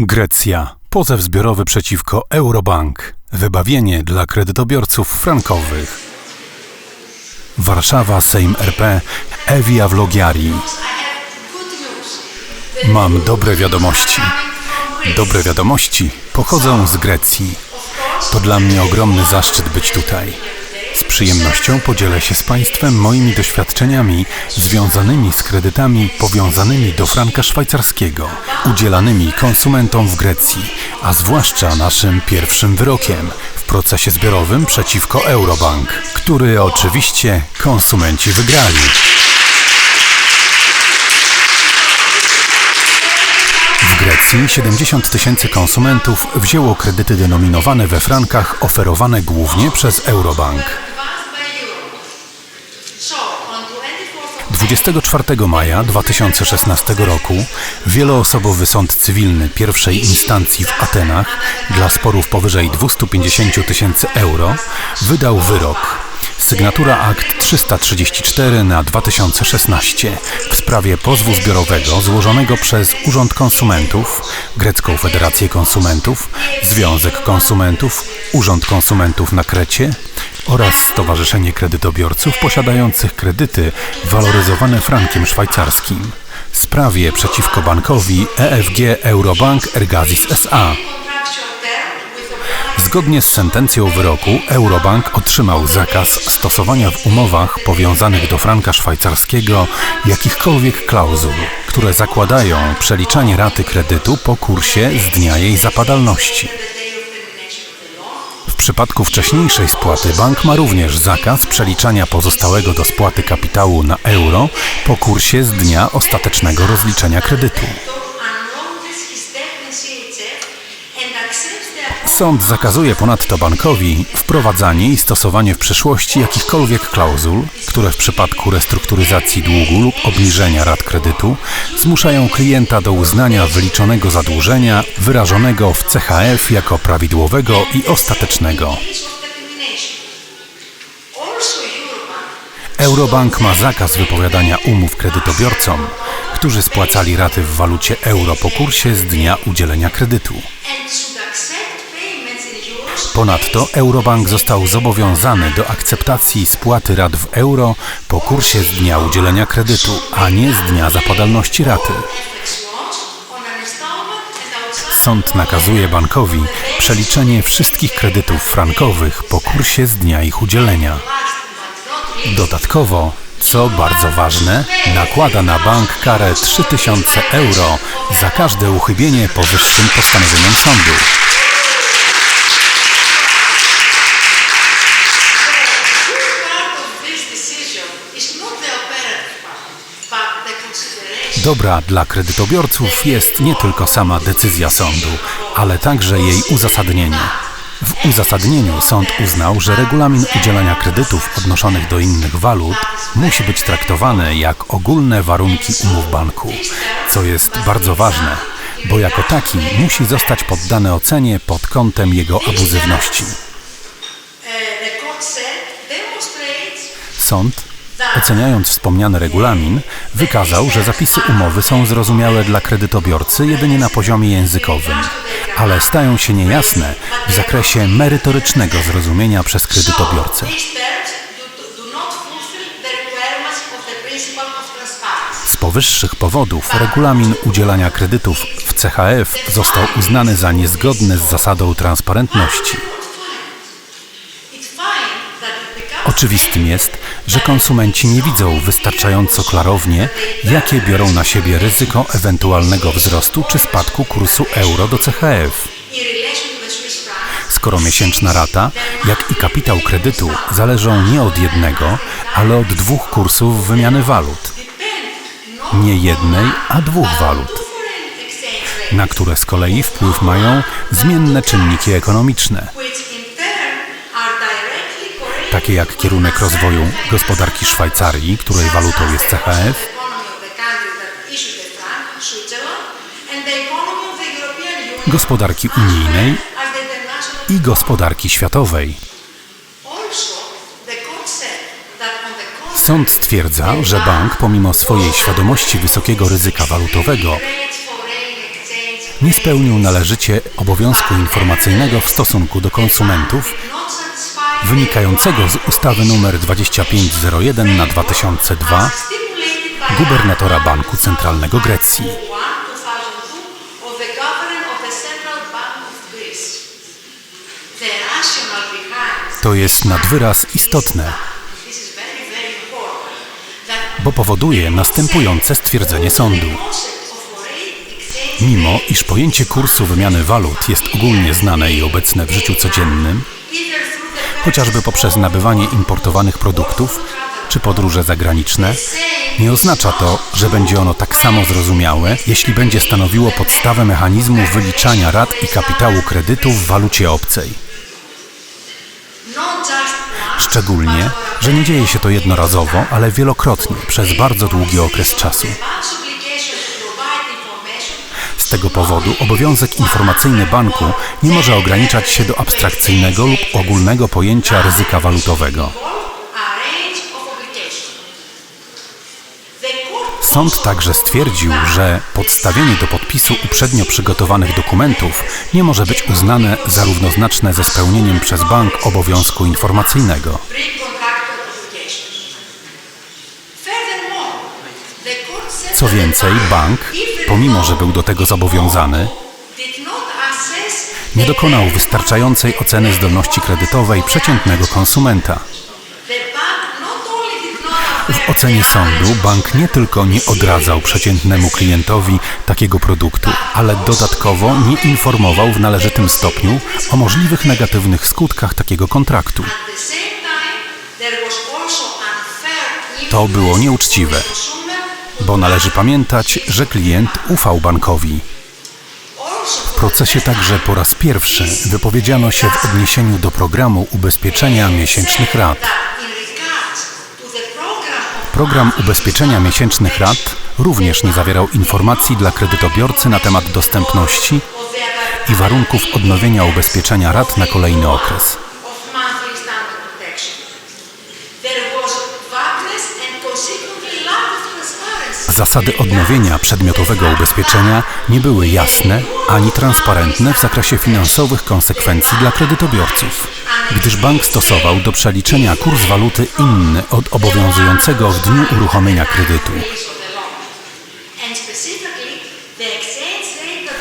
Grecja. Pozew zbiorowy przeciwko Eurobank. Wybawienie dla kredytobiorców frankowych. Warszawa, Sejm RP, Evia Vlogiari. Mam dobre wiadomości. Dobre wiadomości pochodzą z Grecji. To dla mnie ogromny zaszczyt być tutaj. Z przyjemnością podzielę się z Państwem moimi doświadczeniami związanymi z kredytami powiązanymi do franka szwajcarskiego, udzielanymi konsumentom w Grecji, a zwłaszcza naszym pierwszym wyrokiem w procesie zbiorowym przeciwko Eurobank, który oczywiście konsumenci wygrali. W Grecji 70 tysięcy konsumentów wzięło kredyty denominowane we frankach oferowane głównie przez Eurobank. 24 maja 2016 roku wieloosobowy sąd cywilny pierwszej instancji w Atenach dla sporów powyżej 250 tysięcy euro wydał wyrok. Sygnatura akt 334 na 2016 w sprawie pozwu zbiorowego złożonego przez Urząd Konsumentów, Grecką Federację Konsumentów, Związek Konsumentów, Urząd Konsumentów na Krecie oraz Stowarzyszenie Kredytobiorców posiadających kredyty waloryzowane frankiem szwajcarskim w sprawie przeciwko bankowi EFG Eurobank Ergazis SA Zgodnie z sentencją wyroku Eurobank otrzymał zakaz stosowania w umowach powiązanych do franka szwajcarskiego jakichkolwiek klauzul, które zakładają przeliczanie raty kredytu po kursie z dnia jej zapadalności. Przypadku wcześniejszej spłaty bank ma również zakaz przeliczania pozostałego do spłaty kapitału na euro po kursie z dnia ostatecznego rozliczenia kredytu. Sąd zakazuje ponadto bankowi wprowadzanie i stosowanie w przyszłości jakichkolwiek klauzul, które w przypadku restrukturyzacji długu lub obniżenia rat kredytu zmuszają klienta do uznania wyliczonego zadłużenia wyrażonego w CHF jako prawidłowego i ostatecznego. Eurobank ma zakaz wypowiadania umów kredytobiorcom, którzy spłacali raty w walucie euro po kursie z dnia udzielenia kredytu. Ponadto Eurobank został zobowiązany do akceptacji spłaty rat w euro po kursie z dnia udzielenia kredytu, a nie z dnia zapadalności raty. Sąd nakazuje bankowi przeliczenie wszystkich kredytów frankowych po kursie z dnia ich udzielenia. Dodatkowo, co bardzo ważne, nakłada na bank karę 3000 euro za każde uchybienie powyższym postanowieniom sądu. Dobra dla kredytobiorców jest nie tylko sama decyzja sądu, ale także jej uzasadnienie. W uzasadnieniu sąd uznał, że regulamin udzielania kredytów odnoszonych do innych walut musi być traktowany jak ogólne warunki umów banku, co jest bardzo ważne, bo jako taki musi zostać poddany ocenie pod kątem jego abuzywności. Sąd Oceniając wspomniany regulamin, wykazał, że zapisy umowy są zrozumiałe dla kredytobiorcy jedynie na poziomie językowym, ale stają się niejasne w zakresie merytorycznego zrozumienia przez kredytobiorcę. Z powyższych powodów regulamin udzielania kredytów w CHF został uznany za niezgodny z zasadą transparentności. Oczywistym jest, że konsumenci nie widzą wystarczająco klarownie, jakie biorą na siebie ryzyko ewentualnego wzrostu czy spadku kursu euro do CHF. Skoro miesięczna rata, jak i kapitał kredytu zależą nie od jednego, ale od dwóch kursów wymiany walut. Nie jednej, a dwóch walut na które z kolei wpływ mają zmienne czynniki ekonomiczne takie jak kierunek rozwoju gospodarki Szwajcarii, której walutą jest CHF, gospodarki unijnej i gospodarki światowej. Sąd stwierdza, że bank, pomimo swojej świadomości wysokiego ryzyka walutowego, nie spełnił należycie obowiązku informacyjnego w stosunku do konsumentów wynikającego z ustawy nr 2501 na 2002 gubernatora Banku Centralnego Grecji. To jest nad wyraz istotne, bo powoduje następujące stwierdzenie sądu. Mimo iż pojęcie kursu wymiany walut jest ogólnie znane i obecne w życiu codziennym, chociażby poprzez nabywanie importowanych produktów czy podróże zagraniczne, nie oznacza to, że będzie ono tak samo zrozumiałe, jeśli będzie stanowiło podstawę mechanizmu wyliczania rat i kapitału kredytu w walucie obcej. Szczególnie, że nie dzieje się to jednorazowo, ale wielokrotnie przez bardzo długi okres czasu. Z tego powodu obowiązek informacyjny banku nie może ograniczać się do abstrakcyjnego lub ogólnego pojęcia ryzyka walutowego. Sąd także stwierdził, że podstawienie do podpisu uprzednio przygotowanych dokumentów nie może być uznane za równoznaczne ze spełnieniem przez bank obowiązku informacyjnego. Co więcej, bank, pomimo że był do tego zobowiązany, nie dokonał wystarczającej oceny zdolności kredytowej przeciętnego konsumenta. W ocenie sądu bank nie tylko nie odradzał przeciętnemu klientowi takiego produktu, ale dodatkowo nie informował w należytym stopniu o możliwych negatywnych skutkach takiego kontraktu. To było nieuczciwe, bo należy pamiętać, że klient ufał bankowi. W procesie także po raz pierwszy wypowiedziano się w odniesieniu do programu ubezpieczenia miesięcznych rat. Program ubezpieczenia miesięcznych rat również nie zawierał informacji dla kredytobiorcy na temat dostępności i warunków odnowienia ubezpieczenia rat na kolejny okres. Zasady odnowienia przedmiotowego ubezpieczenia nie były jasne ani transparentne w zakresie finansowych konsekwencji dla kredytobiorców, gdyż bank stosował do przeliczenia kurs waluty inny od obowiązującego w dniu uruchomienia kredytu.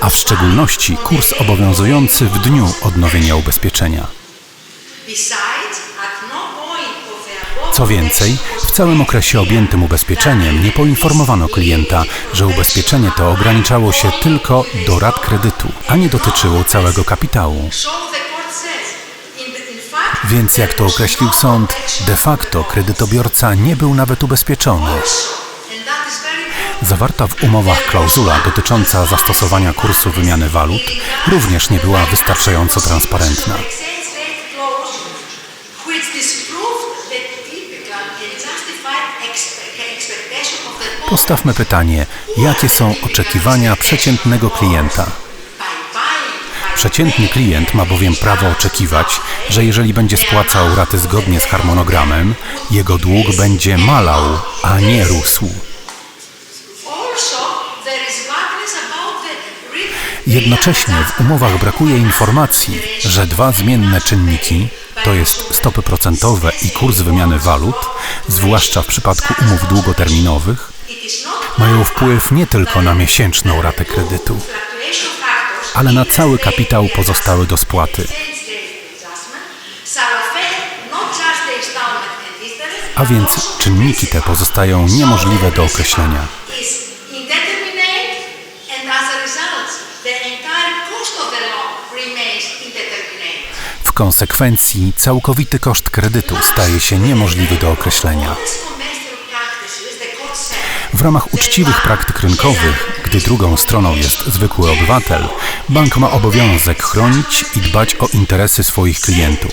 A w szczególności kurs obowiązujący w dniu odnowienia ubezpieczenia. Co więcej, w całym okresie objętym ubezpieczeniem nie poinformowano klienta, że ubezpieczenie to ograniczało się tylko do rat kredytu, a nie dotyczyło całego kapitału. Więc jak to określił sąd, de facto kredytobiorca nie był nawet ubezpieczony. Zawarta w umowach klauzula dotycząca zastosowania kursu wymiany walut również nie była wystarczająco transparentna. Postawmy pytanie, jakie są oczekiwania przeciętnego klienta? Przeciętny klient ma bowiem prawo oczekiwać, że jeżeli będzie spłacał raty zgodnie z harmonogramem, jego dług będzie malał, a nie rósł. Jednocześnie w umowach brakuje informacji, że dwa zmienne czynniki, to jest stopy procentowe i kurs wymiany walut, zwłaszcza w przypadku umów długoterminowych, mają wpływ nie tylko na miesięczną ratę kredytu, ale na cały kapitał pozostały do spłaty. A więc czynniki te pozostają niemożliwe do określenia. W konsekwencji całkowity koszt kredytu staje się niemożliwy do określenia. W ramach uczciwych praktyk rynkowych, gdy drugą stroną jest zwykły obywatel, bank ma obowiązek chronić i dbać o interesy swoich klientów.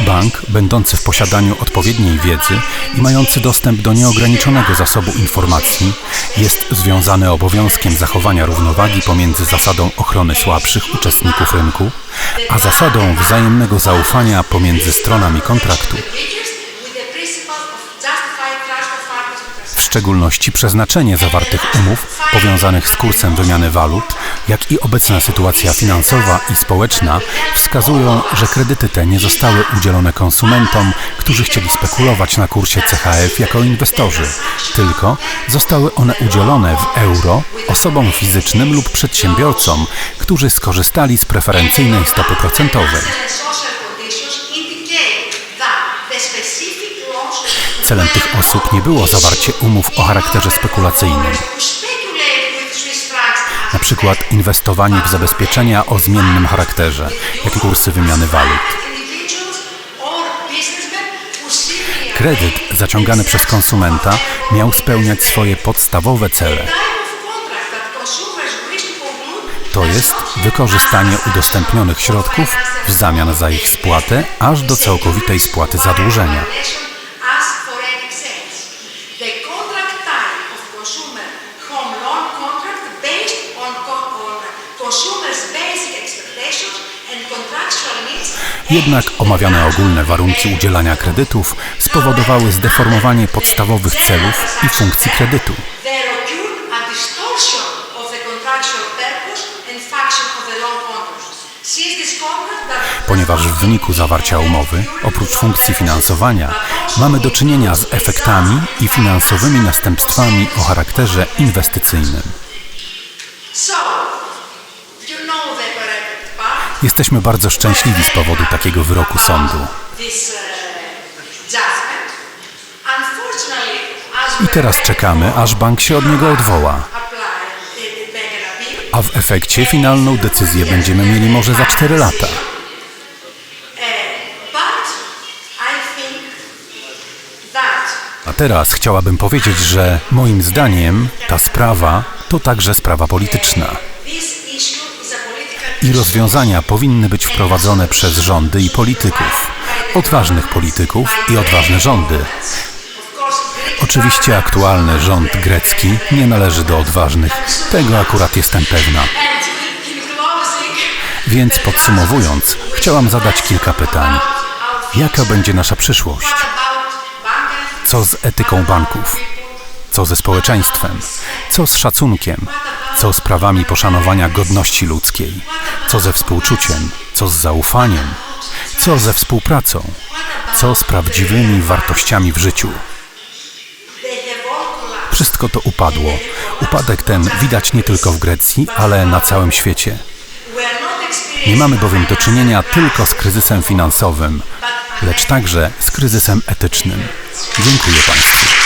Bank, będący w posiadaniu odpowiedniej wiedzy i mający dostęp do nieograniczonego zasobu informacji, jest związany obowiązkiem zachowania równowagi pomiędzy zasadą ochrony słabszych uczestników rynku, a zasadą wzajemnego zaufania pomiędzy stronami kontraktu. Szczególności przeznaczenie zawartych umów powiązanych z kursem wymiany walut, jak i obecna sytuacja finansowa i społeczna wskazują, że kredyty te nie zostały udzielone konsumentom, którzy chcieli spekulować na kursie CHF jako inwestorzy, tylko zostały one udzielone w euro osobom fizycznym lub przedsiębiorcom, którzy skorzystali z preferencyjnej stopy procentowej. Celem tych osób nie było zawarcie umów o charakterze spekulacyjnym, na przykład inwestowanie w zabezpieczenia o zmiennym charakterze, jak kursy wymiany walut. Kredyt zaciągany przez konsumenta miał spełniać swoje podstawowe cele. To jest wykorzystanie udostępnionych środków w zamian za ich spłatę aż do całkowitej spłaty zadłużenia. Jednak omawiane ogólne warunki udzielania kredytów spowodowały zdeformowanie podstawowych celów i funkcji kredytu. Ponieważ w wyniku zawarcia umowy, oprócz funkcji finansowania, mamy do czynienia z efektami i finansowymi następstwami o charakterze inwestycyjnym. Jesteśmy bardzo szczęśliwi z powodu takiego wyroku sądu. I teraz czekamy, aż bank się od niego odwoła. A w efekcie finalną decyzję będziemy mieli może za 4 lata. A teraz chciałabym powiedzieć, że moim zdaniem ta sprawa to także sprawa polityczna. I rozwiązania powinny być wprowadzone przez rządy i polityków. Odważnych polityków i odważne rządy. Oczywiście aktualny rząd grecki nie należy do odważnych. Tego akurat jestem pewna. Więc podsumowując, chciałam zadać kilka pytań. Jaka będzie nasza przyszłość? Co z etyką banków? Co ze społeczeństwem? Co z szacunkiem? Co z prawami poszanowania godności ludzkiej? Co ze współczuciem? Co z zaufaniem? Co ze współpracą? Co z prawdziwymi wartościami w życiu? Wszystko to upadło. Upadek ten widać nie tylko w Grecji, ale na całym świecie. Nie mamy bowiem do czynienia tylko z kryzysem finansowym, lecz także z kryzysem etycznym. Dziękuję Państwu.